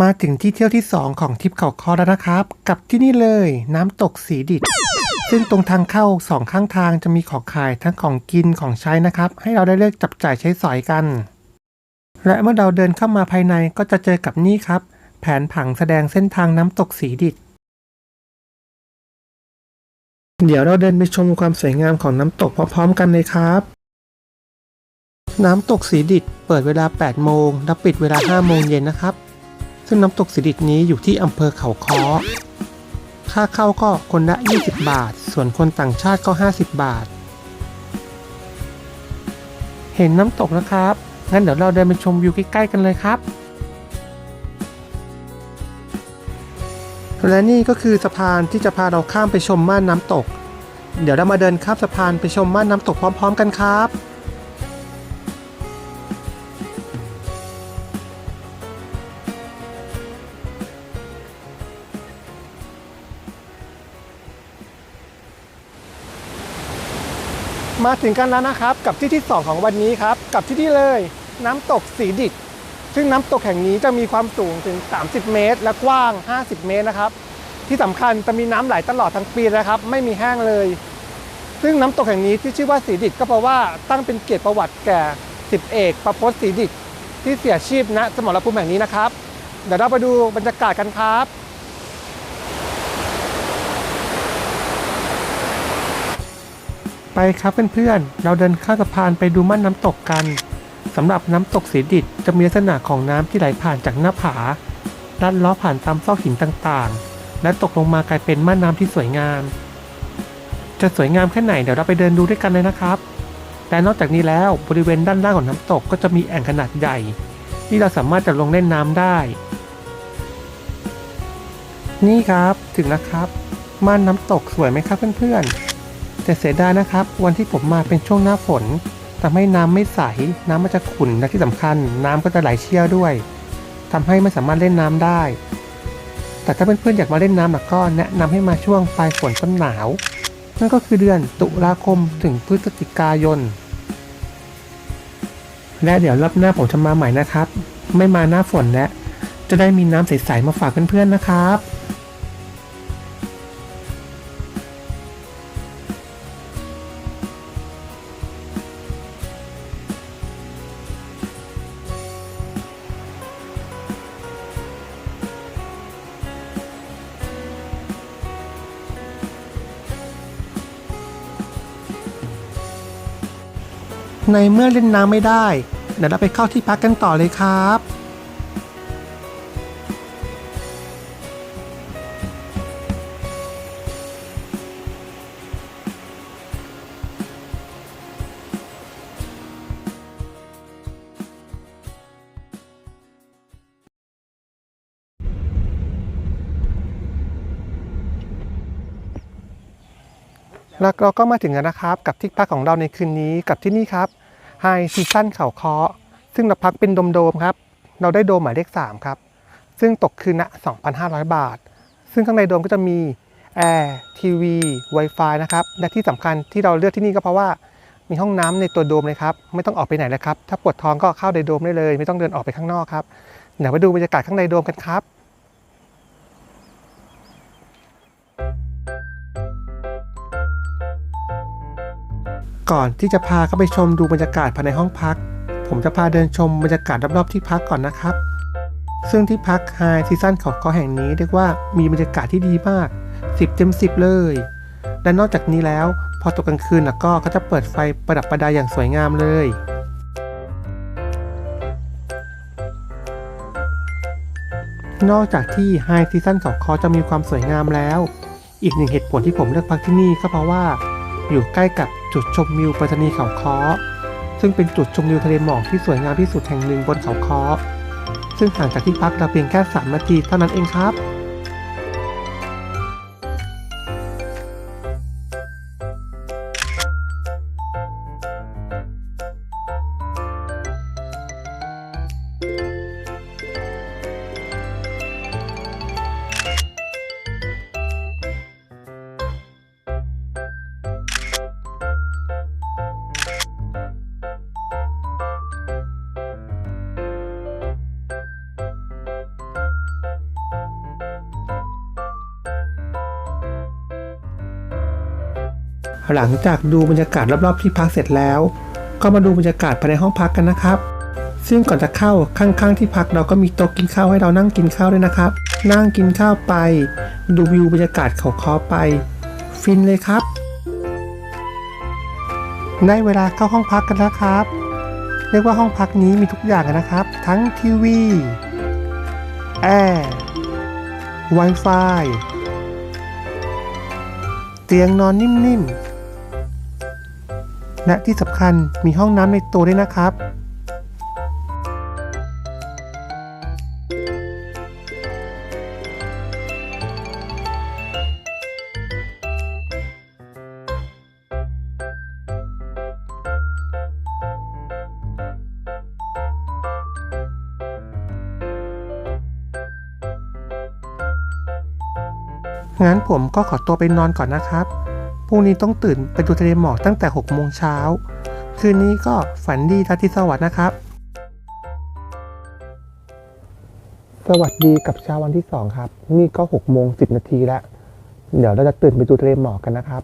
มาถึงที่เที่ยวที่ 2 ของทริปเขาคอแล้วนะครับ กับที่นี่เลยน้ำตกสีดิดซึ่งตรงทางเข้าสองข้างทางจะมีของขายทั้งของกินของใช้นะครับ ให้เราได้เลือกจับจ่ายใช้สอยกัน และเมื่อเราเดินเข้ามาภายในก็จะเจอกับนี่ครับ แผนผังแสดงเส้นทางน้ำตกสีดิดเดี๋ยวเราเดินไปชมความสวยงามของน้ำตกพร้อมๆกันเลยครับ น้ำตกสีดิดเปิดเวลา 8 โมง และปิดเวลา 5 โมงเย็นนะครับ ซึ่งน้ำตกสีดิดนี้อยู่ที่อำเภอเขาค้อ ค่าเข้าก็คนละ 20 บาท ส่วนคนต่างชาติก็ 50 บาท เห็นน้ำตกนะครับ งั้นเดี๋ยวเราเดินไปชมวิวใกล้ๆกันเลยครับ และนี่ก็คือสะพานที่จะพาเราข้ามไปชมม่านน้ำตก เดี๋ยวเรามาเดินข้ามสะพานไปชมม่านน้ำตกพร้อม ๆ กันครับ มาถึงกันแล้วนะครับ กับที่ที่ 2 ของวันนี้ครับ กับที่นี่เลยน้ำตกสีดิดซึ่งน้ำตกแห่งนี้จะมีความสูงถึง 30 เมตร และกว้าง 50 เมตรนะครับ ที่สำคัญจะมีน้ำไหลตลอดทั้งปีนะครับ ไม่มีแห้งเลย ซึ่งน้ำตกแห่งนี้ที่ชื่อว่าสีดิดก็เพราะว่าตั้งเป็นเกียรติประวัติแก่สิบเอกประพจน์สีดิดที่เสียชีพณสมรภูมิแห่งนี้นะครับ เดี๋ยวเราไปดูบรรยากาศกันครับ ไปครับเพื่อนๆ เราเดินข้ามสะพานไปดูม่านน้ำตกกันสำหรับน้ำตกสีดิดจะมีลักษณะของน้ำที่ไหลผ่านจากหน้าผาลัดล้อผ่านตามซอกหินต่างๆ และตกลงมากลายเป็นม่านน้ำที่สวยงาม จะสวยงามแค่ไหนเดี๋ยวเราไปเดินดูด้วยกันเลยนะครับและนอกจากนี้แล้วบริเวณด้านล่างของน้ำตกก็จะมีแอ่งขนาดใหญ่ ที่เราสามารถจะลงเล่นน้ำได้ นี่ครับถึงแล้วครับม่านน้ำตกสวยไหมครับเพื่อนๆ แต่เสียดายนะครับ วันที่ผมมาเป็นช่วงหน้าฝนทำให้น้ำไม่ใส น้ำมันจะขุ่นและที่สำคัญ น้ำก็จะไหลเชี่ยวด้วยทำให้ไม่สามารถเล่นน้ำได้ แต่ถ้าเพื่อนๆอยากมาเล่นน้ำแล้วก็แนะนำให้มาช่วงปลายฝนต้นหนาว นั่นก็คือเดือนตุลาคมถึงพฤศจิกายน และเดี๋ยวรอบหน้าผมจะมาใหม่นะครับ ไม่มาหน้าฝนแล้วจะได้มีน้ำใสๆมาฝากเพื่อนๆนะครับ ในเมื่อเล่นน้ำไม่ได้เดี๋ยวเราไปเข้าที่พักกันต่อเลยครับ แล้วเราก็มาถึงแล้วนะครับ กับที่พักของเราในคืนนี้กับที่นี่ครับไฮซีซั่นเขาเคาะซึ่งเราพักเป็นโดมๆครับ เราได้โดมหมายเลข3ครับ ซึ่งตกคืนละ2,500 บาท ซึ่งข้างในโดมก็จะมีแอร์ทีวี Wi-Fi นะครับและที่สำคัญที่เราเลือกที่นี่ก็เพราะว่ามีห้องน้ำในตัวโดมเลยครับ ไม่ต้องออกไปไหนเลยครับ ถ้าปวดท้องก็เข้าในโดมได้เลย ไม่ต้องเดินออกไปข้างนอกครับเดี๋ยวไปดูบรรยากาศข้างในโดมกันครับ ก่อนที่จะพาเข้าไปชมดูบรรยากาศภายในห้องพัก ผมจะพาเดินชมบรรยากาศรอบๆที่พักก่อนนะครับ ซึ่งที่พักไฮซีซั่นเขาแห่งนี้เรียกว่ามีบรรยากาศที่ดีมาก 10 เต็ม 10 เลย และนอกจากนี้แล้ว พอตกกลางคืนแล้วก็เขาจะเปิดไฟประดับประดาอย่างสวยงามเลยนอกจากที่ไฮซีซั่นเขาคอจะมีความสวยงามแล้ว อีกหนึ่งเหตุผลที่ผมเลือกพักที่นี่ก็เพราะว่า อยู่ใกล้กับ จุดชมวิวปัตตานีเขาค้อซึ่งเป็นจุดชมวิวทะเลหมอกที่สวยงามที่สุดแห่งหนึ่งบนเขาค้อซึ่งห่างจากที่พักเราเพียงแค่ 3 นาทีเท่านั้นเองครับ หลังจากดูบรรยากาศรอบๆที่พักเสร็จแล้ว ก็มาดูบรรยากาศภายในห้องพักกันนะครับ ซึ่งก่อนจะเข้าข้างๆที่พักเราก็มีโต๊ะกินข้าวให้เรานั่งกินข้าวด้วยนะครับ นั่งกินข้าวไป ดูวิวบรรยากาศเขาคอไป ฟินเลยครับได้เวลาเข้าห้องพักกันแล้วครับ เรียกว่าห้องพักนี้มีทุกอย่างนะครับ ทั้งทีวีแอร์ Wi-Fi เตียงนอนนิ่มๆ และที่สำคัญมีห้องน้ำในตัวด้วยนะครับ งั้นผมก็ขอตัวไปนอนก่อนนะครับ รุ่งนี้ต้องตื่นไปดูทะเลหมอกตั้งแต่ 6 โมงเช้า คืนนี้ก็ฝันดีราตรีสวัสดิ์นะครับ สวัสดีกับเช้าวันที่ 2 ครับ นี่ก็ 6 โมง 10 นาทีแล้ว เดี๋ยวเราจะตื่นไปดูทะเลหมอกกันนะครับ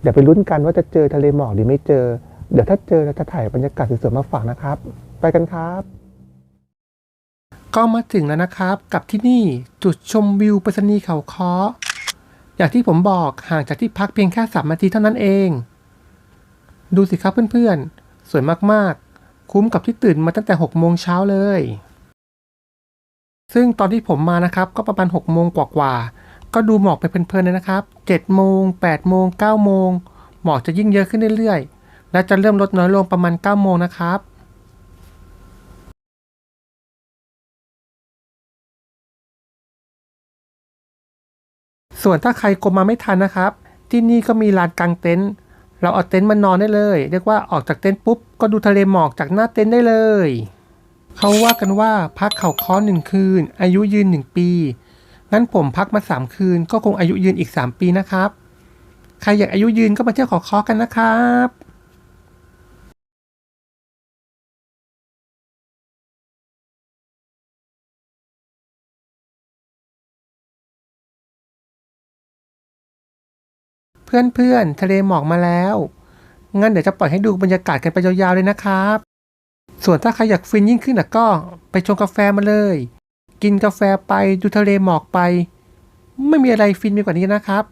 เดี๋ยวไปลุ้นกันว่าจะเจอทะเลหมอกหรือไม่เจอ เดี๋ยวถ้าเจอเราจะถ่ายบรรยากาศสวยๆมาฝากนะครับ ไปกันครับก็มาถึงแล้วนะครับ กับที่นี่จุดชมวิวปรษณีเขาค้อ อย่างที่ผมบอกห่างจากที่พักเพียงแค่สามนาทีเท่านั้นเอง ดูสิครับเพื่อนๆ สวยมากๆ คุ้มกับที่ตื่นมาตั้งแต่6โมงเช้าเลย ซึ่งตอนที่ผมมานะครับก็ประมาณ6โมงกว่าๆ ก็ดูหมอกไปเพลินๆเลยนะครับ7โมง8โมง9โมงหมอกจะยิ่งเยอะขึ้นเรื่อยๆ และจะเริ่มลดน้อยลงประมาณ9โมงนะครับ ส่วนถ้าใครกลมมาไม่ทันนะครับ ที่นี่ก็มีลานกางเต็นท์เราเอาเต็นท์มานอนได้เลย เรียกว่าออกจากเต็นท์ปุ๊บก็ดูทะเลหมอกจากหน้าเต็นท์ได้เลย เขาว่ากันว่าพักเขาค้อหนึ่งคืน อายุยืนหนึ่งปีงั้นผมพักมาสามคืน ก็คงอายุยืนอีกสามปีนะครับ ใครอยากอายุยืนก็มาเที่ยวเขาค้อกันนะครับ เพื่อนๆ ทะเลหมอกมาแล้ว งั้นเดี๋ยวจะปล่อยให้ดูบรรยากาศกันไปยาวๆเลยนะครับ ส่วนถ้าใครอยากฟินยิ่งขึ้นนะก็ไปชงกาแฟมาเลย กินกาแฟไปดูทะเลหมอกไป ไม่มีอะไรฟินไปกว่านี้นะครับ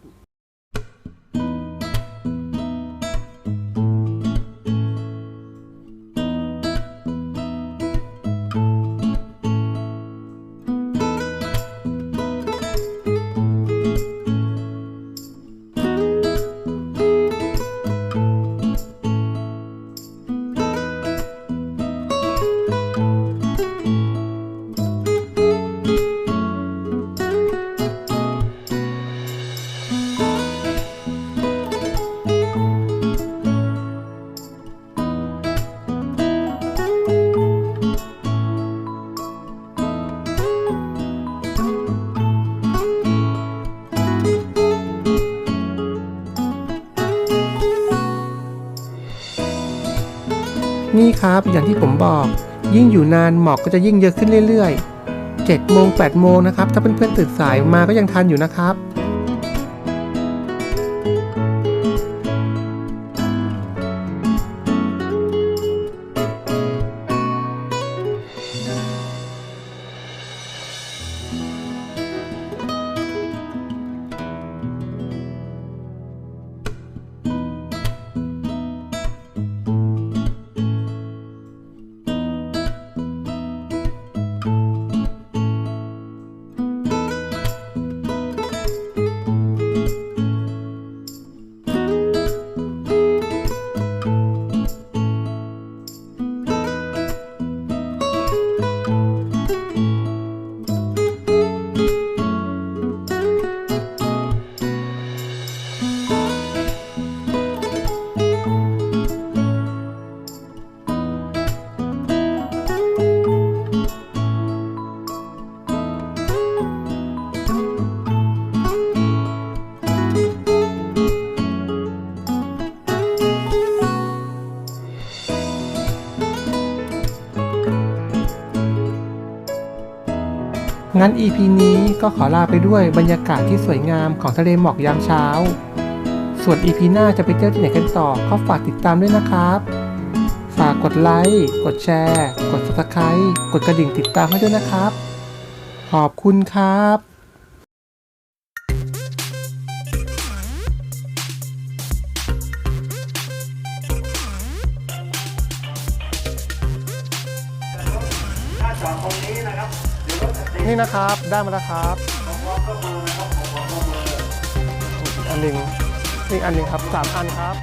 นี่ครับอย่างที่ผมบอก ยิ่งอยู่นานหมอกก็จะยิ่งเยอะขึ้นเรื่อยๆ7โมง8โมงนะครับ ถ้าเพื่อนๆตื่นสายมาก็ยังทันอยู่นะครับ งั้น EP นี้ก็ขอลาไปด้วยบรรยากาศที่สวยงามของทะเลหมอกยามเช้า ส่วน EP หน้าจะไปเที่ยวที่ไหนกันต่อก็ฝากติดตามด้วยนะครับ ฝากกดไลค์ กดแชร์ กด subscribe กดกระดิ่งติดตามให้ด้วยนะครับ ขอบคุณครับ นี่นะครับ ได้มาแล้วครับ อันหนึ่งอีกอันหนึ่งครับสามอันครับ